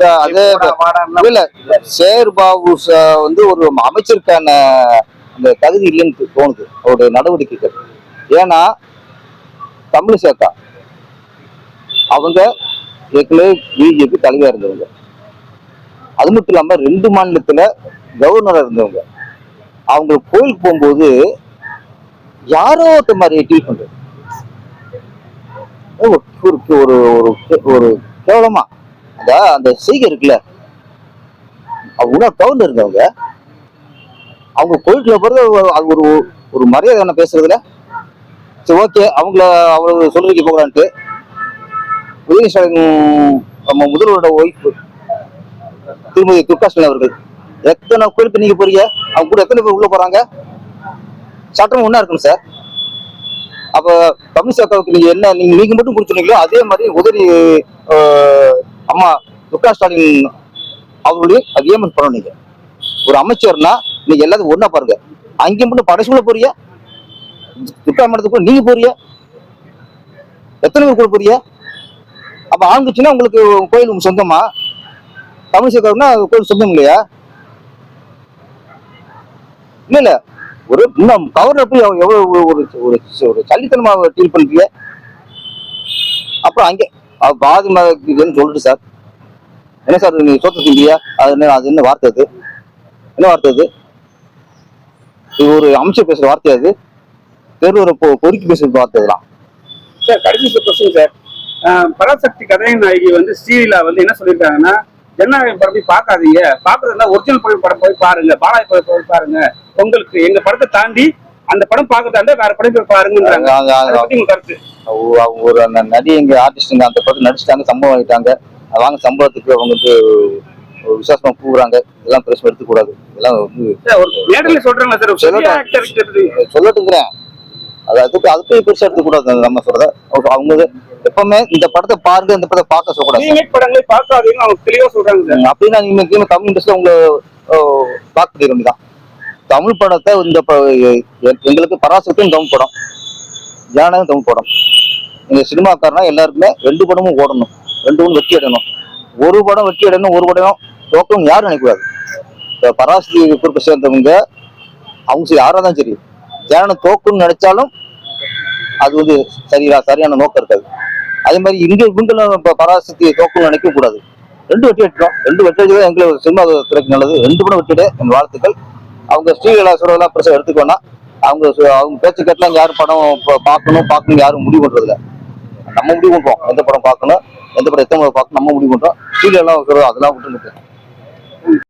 Sir, அது இல்ல சேர் பாபு வந்து ஒரு அமைச்சருக்கான அந்த தகுதி இல்லைன்னு தோணுது அவருடைய நடவடிக்கைகள். ஏன்னா தமிழிசை அக்கா அவங்க ஏற்கனவே பிஜேபி தலைவா இருந்தவங்க. அது மட்டும் இல்லாம ரெண்டு மாநிலத்துல கவர்னரா இருந்தவங்க. அவங்க கோயிலுக்கு போகும்போது யாரோ ஒருத்த மாதிரி டீல் பண்றது. ஒரு ஒரு ஒரு கேவலமா அந்த அந்த செய்கை இருக்குல்ல? அவங்க டவுன்ல இருந்தவங்க அவங்க கோயிலுக்குள்ள பிறகு அது ஒரு ஒரு மரியாதை என்ன பேசுறதுல சரி ஓகே அவங்கள அவ்வளவு சொல்றதுக்கு போகலான்ட்டு உதயநிதி நம்ம முதல்வரோட ஒய்ஃப் திருமதி துர்காஸ்டன் அவர்கள் எத்தனை கோயிலுக்கு நீங்க போறீங்க? அவங்க கூட எத்தனை பேர் உள்ள போறாங்க? சட்டம் ஒன்றா இருக்கணும் சார் அப்ப தமிழ் அக்காவுக்கு நீங்க என்ன நீங்க நீங்க மட்டும் கொடுத்துருக்கீங்களோ அதே மாதிரி உதவி அம்மா துர்கா ஸ்டாலின் அவர்களையும் அதே பண்ணணும் நீங்க ஒரு அமைச்சர்னா நீங்க எல்லாத்தையும் ஒன்றா பாருங்க அங்கே மட்டும் படைசுக்குள்ள போறியா துர்கா மடத்துக்குள்ள நீங்க போறியா எத்தனை பேர் கூட போறீங்க அப்ப ஆரம்பிச்சுன்னா உங்களுக்கு கோயில் உங்க சொந்தமா தமிழ் கோயில் சொந்தம் இல்லையா இல்ல இல்ல ஒரு இன்னும் கவர்னர் போய் எவ்வளவு ஒரு ஒரு ஒரு டீல் பண்றீங்க அப்புறம் அங்கே அவர் பாதி மதத்துக்குன்னு சொல்லிட்டு சார். என்ன சார் நீங்க சோத்து திம்பியா அது என்ன அது என்ன வார்த்தை அது? என்ன வார்த்தை அது? இது ஒரு அமைச்சர் பேசுற வார்த்தை அது. தெருவரை பொ பொறுக்கி பேசுற வார்த்தை இதெல்லாம் சார் கடைசி கொஸ்டின் சார். பராசக்தி கதையின் நாயகி வந்து ஸ்ரீலா வந்து என்ன சொல்லியிருக்காங்கன்னா ஜனநாயகம் படம் போய் பார்க்காதீங்க. பார்க்கறதுனா ஒரிஜினல் படம் படம் போய் பாருங்க. பாலாஜி படம் போய் பாருங்க. உங்களுக்கு எங்க படத்தை தாண்டி அந்த படம் பார்க்கறதா இருந்தா வேற படம் போய் கருத்து. அவங்க ஒரு அந்த நடி எங்க ஆர்டிஸ்டுங்க அந்த படத்தை நடிச்சிட்டாங்க சம்பவம் ஆகிட்டாங்க வாங்க சம்பளத்துக்கு அவங்க வந்து ஒரு விசுவாசமா கூவுறாங்க. இதெல்லாம் பிரச்சனை எடுத்துக்கூடாது இதெல்லாம் வந்து மேடையில சொல்றாங்க சார் சொல்லட்டுங்கிறேன். அது அதுக்கு அதுக்கு பெருசா எடுத்துக்கூடாது நம்ம சொல்றத. அவங்க- எப்பவுமே இந்த படத்தை பாருங்க இந்த படத்தை பார்க்க சொல்லக்கூடாது. படங்களை பார்க்காதீங்க அவங்க தெளிவா சொல்றாங்க அப்படின்னா நீங்க தமிழ் இண்டஸ்ட்ரியில உங்களை பார்க்க தான் தமிழ் படத்தை இந்த எங்களுக்கு பராசக்தியும் தமிழ் படம். ஜனநாயகம் தமிழ் படம். இந்த சினிமாக்காரனா எல்லாருக்குமே ரெண்டு படமும் ஓடணும். ரெண்டு படம் வெற்றி அடையணும். ஒரு படம் வெற்றி அடையணும் ஒரு படம் தோக்கம் யாரும் நினைக்கக்கூடாது. இப்போ பராசக்தி குறிப்பை சேர்ந்தவங்க அவங்க சரி யாராக தான் சரி ஜனனம் தோக்கணும்னு நினைச்சாலும் அது வந்து சரியா சரியான நோக்கம் இருக்காது. அதே மாதிரி இங்க இவங்களும் இப்போ பராசக்தி தோக்கணும்னு நினைக்க கூடாது ரெண்டு வெட்டி எடுத்தோம் ரெண்டு வெட்டி எடுத்தது எங்களுக்கு சினிமா துறைக்கு நல்லது. ரெண்டு படம் வெற்றிட என் வாழ்த்துக்கள். அவங்க ஸ்ரீலலா பிரச்சனை எடுத்துக்கோன்னா அவங்க அவங்க பேச்சு கேட்டலாம் யாரும் படம் பார்க்கணும் பார்க்கணும் யாரும் முடிவு பண்றதில்ல. நம்ம முடிவு பண்றோம். எந்த படம் பார்க்கணும் எந்த படம் எத்தனை படம் பார்க்கணும் நம்ம முடிவு பண்றோம். ஸ்ரீலலாம் அதெல்லாம் விட்டு